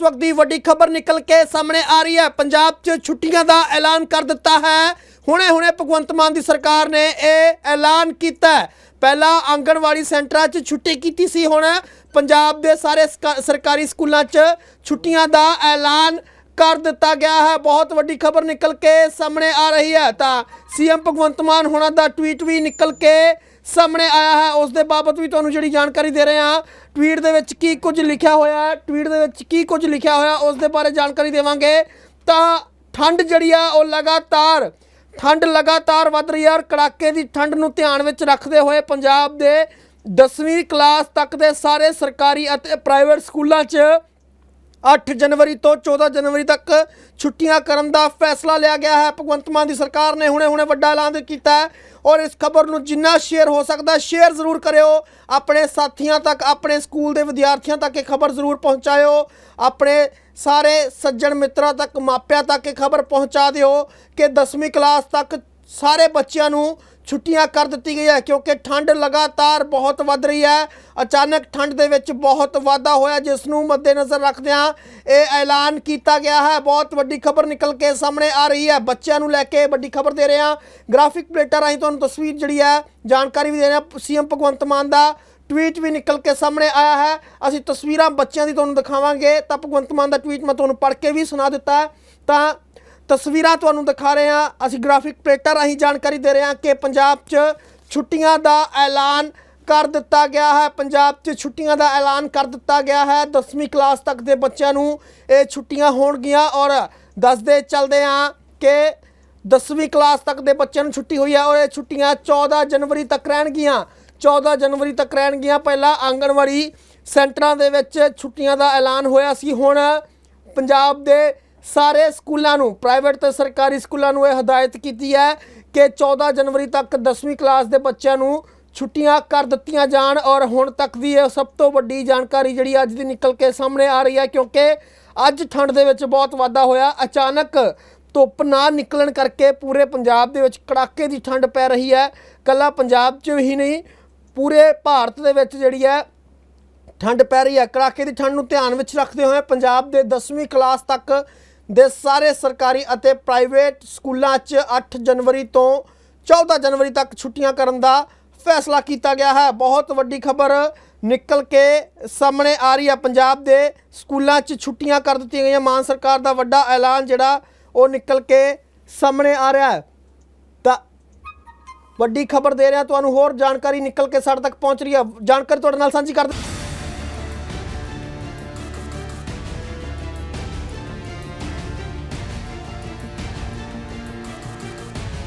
ਇਸ ਵਕਤ ਦੀ ਵੱਡੀ ਖਬਰ ਨਿਕਲ ਕੇ ਸਾਹਮਣੇ ਆ ਰਹੀ ਹੈ। ਪੰਜਾਬ 'ਚ ਛੁੱਟੀਆਂ ਦਾ ਐਲਾਨ ਕਰ ਦਿੱਤਾ ਹੈ। ਹੁਣੇ-ਹੁਣੇ ਭਗਵੰਤ ਮਾਨ ਦੀ ਸਰਕਾਰ ਨੇ ਇਹ ਐਲਾਨ ਕੀਤਾ ਪਹਿਲਾਂ ਆਂਗਣਵਾੜੀ ਸੈਂਟਰਾਂ 'ਚ ਛੁੱਟੀ ਕੀਤੀ ਸੀ, ਹੁਣ ਪੰਜਾਬ ਦੇ ਸਾਰੇ ਸਕਾ- ਸਰਕਾਰੀ ਸਕੂਲਾਂ 'ਚ ਛੁੱਟੀਆਂ ਦਾ ਐਲਾਨ ਕਰ ਦਿੱਤਾ ਗਿਆ ਹੈ। ਬਹੁਤ ਵੱਡੀ ਖਬਰ ਨਿਕਲ ਕੇ ਸਾਹਮਣੇ ਆ ਰਹੀ ਹੈ। ਤਾਂ ਸੀਐਮ ਭਗਵੰਤ ਮਾਨ ਹੋਣਾ ਦਾ ਟਵੀਟ ਵੀ ਨਿਕਲ ਕੇ ਸਾਹਮਣੇ ਆਇਆ ਹੈ। ਉਸ ਦੇ ਬਾਬਤ ਵੀ ਤੁਹਾਨੂੰ ਜਿਹੜੀ ਜਾਣਕਾਰੀ ਦੇ ਰਹੇ ਹਾਂ। ਟਵੀਟ ਦੇ ਵਿੱਚ ਕੀ ਕੁਝ ਲਿਖਿਆ ਹੋਇਆ ਹੈ। ਟਵੀਟ ਦੇ ਵਿੱਚ ਕੀ ਕੁਝ ਲਿਖਿਆ ਹੋਇਆ ਉਸ ਦੇ ਬਾਰੇ ਜਾਣਕਾਰੀ ਦੇਵਾਂਗੇ। ਤਾਂ ਠੰਡ ਜਿਹੜੀ ਆ, ਉਹ ਲਗਾਤਾਰ ਠੰਡ ਲਗਾਤਾਰ ਵੱਧ ਰਹੀ ਹੈ ਔਰ ਕੜਾਕੇ ਦੀ ਠੰਡ ਨੂੰ ਧਿਆਨ ਵਿੱਚ ਰੱਖਦੇ ਹੋਏ ਪੰਜਾਬ ਦੇ 10ਵੀਂ ਕਲਾਸ ਤੱਕ ਦੇ ਸਾਰੇ ਸਰਕਾਰੀ ਅਤੇ ਪ੍ਰਾਈਵੇਟ ਸਕੂਲਾਂ 'ਚ 8 ਜਨਵਰੀ ਤੋਂ 14 ਜਨਵਰੀ ਤੱਕ ਛੁੱਟੀਆਂ ਕਰਨ ਦਾ ਫੈਸਲਾ ਲਿਆ ਗਿਆ ਹੈ। ਭਗਵੰਤ ਮਾਨ ਦੀ ਸਰਕਾਰ ਨੇ ਹੁਣੇ-ਹੁਣੇ ਵੱਡਾ ਐਲਾਨ ਕੀਤਾ ਹੈ ਔਰ ਇਸ ਖਬਰ ਨੂੰ ਜਿੰਨਾ ਸ਼ੇਅਰ ਹੋ ਸਕਦਾ ਸ਼ੇਅਰ ਜ਼ਰੂਰ ਕਰਿਓ। ਆਪਣੇ ਸਾਥੀਆਂ ਤੱਕ, ਆਪਣੇ ਸਕੂਲ ਦੇ ਵਿਦਿਆਰਥੀਆਂ ਤੱਕ ਇਹ ਖਬਰ ਜ਼ਰੂਰ ਪਹੁੰਚਾਇਓ। ਆਪਣੇ ਸਾਰੇ ਸੱਜਣ ਮਿੱਤਰਾਂ ਤੱਕ, ਮਾਪਿਆਂ ਤੱਕ ਇਹ ਖਬਰ ਪਹੁੰਚਾ ਦਿਓ ਕਿ 10ਵੀਂ ਕਲਾਸ ਤੱਕ ਸਾਰੇ ਬੱਚਿਆਂ ਨੂੰ ਛੁੱਟੀਆਂ ਕਰ ਦਿੱਤੀ ਗਈ ਹੈ ਕਿਉਂਕਿ ਠੰਡ ਲਗਾਤਾਰ ਬਹੁਤ ਵੱਧ ਰਹੀ ਹੈ। ਅਚਾਨਕ ਠੰਡ ਦੇ ਵਿੱਚ ਬਹੁਤ ਵਾਧਾ ਹੋਇਆ, ਜਿਸ ਨੂੰ ਮੱਦੇਨਜ਼ਰ ਰੱਖਦਿਆਂ ਇਹ ਐਲਾਨ ਕੀਤਾ ਗਿਆ ਹੈ। ਬਹੁਤ ਵੱਡੀ ਖਬਰ ਨਿਕਲ ਕੇ ਸਾਹਮਣੇ ਆ ਰਹੀ ਹੈ। ਬੱਚਿਆਂ ਨੂੰ ਲੈ ਕੇ ਵੱਡੀ ਖਬਰ ਦੇ ਰਹੇ ਹਾਂ। ਗ੍ਰਾਫਿਕ ਪਲੇਟਰ ਰਾਹੀਂ ਤੁਹਾਨੂੰ ਤਸਵੀਰ ਜਿਹੜੀ ਹੈ, ਜਾਣਕਾਰੀ ਵੀ ਦੇ ਰਹੇ ਹਾਂ। ਸੀਐਮ ਭਗਵੰਤ ਮਾਨ ਦਾ ਟਵੀਟ ਵੀ ਨਿਕਲ ਕੇ ਸਾਹਮਣੇ ਆਇਆ ਹੈ। ਅਸੀਂ ਤਸਵੀਰਾਂ ਬੱਚਿਆਂ ਦੀ ਤੁਹਾਨੂੰ ਦਿਖਾਵਾਂਗੇ। ਤਾਂ ਭਗਵੰਤ ਮਾਨ ਦਾ ਟਵੀਟ ਮੈਂ ਤੁਹਾਨੂੰ ਪੜ੍ਹ ਕੇ ਵੀ ਸੁਣਾ ਦਿੱਤਾ ਤਾਂ ਤਸਵੀਰਾਂ ਤੁਹਾਨੂੰ ਦਿਖਾ ਰਹੇ ਹਾਂ। ਅਸੀਂ ਗ੍ਰਾਫਿਕ ਪਲੇਟਰ ਰਾਹੀਂ ਜਾਣਕਾਰੀ ਦੇ ਰਹੇ ਹਾਂ ਕਿ ਪੰਜਾਬ 'ਚ ਛੁੱਟੀਆਂ ਦਾ ਐਲਾਨ ਕਰ ਦਿੱਤਾ ਗਿਆ ਹੈ। ਪੰਜਾਬ 'ਚ ਛੁੱਟੀਆਂ ਦਾ ਐਲਾਨ ਕਰ ਦਿੱਤਾ ਗਿਆ ਹੈ। 10ਵੀਂ ਕਲਾਸ ਤੱਕ ਦੇ ਬੱਚਿਆਂ ਨੂੰ ਇਹ ਛੁੱਟੀਆਂ ਹੋਣਗੀਆਂ ਔਰ ਦੱਸਦੇ ਚੱਲਦੇ ਹਾਂ ਕਿ 10ਵੀਂ ਕਲਾਸ ਤੱਕ ਦੇ ਬੱਚਿਆਂ ਨੂੰ ਛੁੱਟੀ ਹੋਈ ਹੈ ਔਰ ਇਹ ਛੁੱਟੀਆਂ 14 ਜਨਵਰੀ ਤੱਕ ਰਹਿਣਗੀਆਂ। 14 ਜਨਵਰੀ ਤੱਕ ਰਹਿਣਗੀਆਂ। ਪਹਿਲਾਂ ਆਂਗਣਵਾੜੀ ਸੈਂਟਰਾਂ ਦੇ ਵਿੱਚ ਛੁੱਟੀਆਂ ਦਾ ਐਲਾਨ ਹੋਇਆ ਸੀ। ਹੁਣ ਪੰਜਾਬ ਦੇ ਸਾਰੇ ਸਕੂਲਾਂ ਨੂੰ ਪ੍ਰਾਈਵੇਟ ਤੇ ਸਰਕਾਰੀ ਸਕੂਲਾਂ ਨੂੰ ਇਹ ਹਦਾਇਤ ਕੀਤੀ ਹੈ ਕਿ 14 ਜਨਵਰੀ ਤੱਕ 10ਵੀਂ ਕਲਾਸ ਦੇ ਬੱਚਿਆਂ ਨੂੰ ਛੁੱਟੀਆਂ ਕਰ ਦਿੱਤੀਆਂ ਜਾਣ ਔਰ ਹੁਣ ਤੱਕ ਦੀ ਇਹ ਸਭ ਤੋਂ ਵੱਡੀ ਜਾਣਕਾਰੀ ਜਿਹੜੀ ਅੱਜ ਦੀ ਨਿਕਲ ਕੇ ਸਾਹਮਣੇ ਆ ਰਹੀ ਹੈ ਕਿਉਂਕਿ ਅੱਜ ਠੰਡ ਦੇ ਵਿੱਚ ਬਹੁਤ ਵਾਧਾ ਹੋਇਆ, ਅਚਾਨਕ ਧੁੱਪ ਨਾ ਨਿਕਲਣ ਕਰਕੇ ਪੂਰੇ ਪੰਜਾਬ ਦੇ ਵਿੱਚ ਕੜਾਕੇ ਦੀ ਠੰਡ ਪੈ ਰਹੀ ਹੈ। ਕੱਲਾ ਪੰਜਾਬ 'ਚ ਹੀ ਨਹੀਂ, ਪੂਰੇ ਭਾਰਤ ਦੇ ਵਿੱਚ ਜਿਹੜੀ ਹੈ ਠੰਡ ਪੈ ਰਹੀ ਹੈ। ਕੜਾਕੇ ਦੀ ਠੰਡ ਨੂੰ ਧਿਆਨ ਵਿੱਚ ਰੱਖਦੇ ਹੋਏ ਪੰਜਾਬ ਦੇ 10ਵੀਂ ਕਲਾਸ ਤੱਕ ਦੇ ਸਾਰੇ ਸਰਕਾਰੀ ਅਤੇ ਪ੍ਰਾਈਵੇਟ ਸਕੂਲਾਂ 'ਚ 8 ਜਨਵਰੀ ਤੋਂ 14 ਜਨਵਰੀ ਤੱਕ ਛੁੱਟੀਆਂ ਕਰਨ ਦਾ ਫੈਸਲਾ ਕੀਤਾ ਗਿਆ ਹੈ। ਬਹੁਤ ਵੱਡੀ ਖਬਰ ਨਿਕਲ ਕੇ ਸਾਹਮਣੇ ਆ ਰਹੀ ਹੈ। ਪੰਜਾਬ ਦੇ ਸਕੂਲਾਂ 'ਚ ਛੁੱਟੀਆਂ ਕਰ ਦਿੱਤੀਆਂ ਗਈਆਂ। ਮਾਨ ਸਰਕਾਰ ਦਾ ਵੱਡਾ ਐਲਾਨ ਜਿਹੜਾ ਉਹ ਨਿਕਲ ਕੇ ਸਾਹਮਣੇ ਆ ਰਿਹਾ ਹੈ। ਤਾਂ ਵੱਡੀ ਖਬਰ ਦੇ ਰਿਹਾ। ਤੁਹਾਨੂੰ ਹੋਰ ਜਾਣਕਾਰੀ ਨਿਕਲ ਕੇ ਸਾਡੇ ਤੱਕ ਪਹੁੰਚ ਰਹੀ ਹੈ। ਜਾਣਕਾਰੀ ਤੁਹਾਡੇ ਨਾਲ ਸਾਂਝੀ ਕਰਦੇ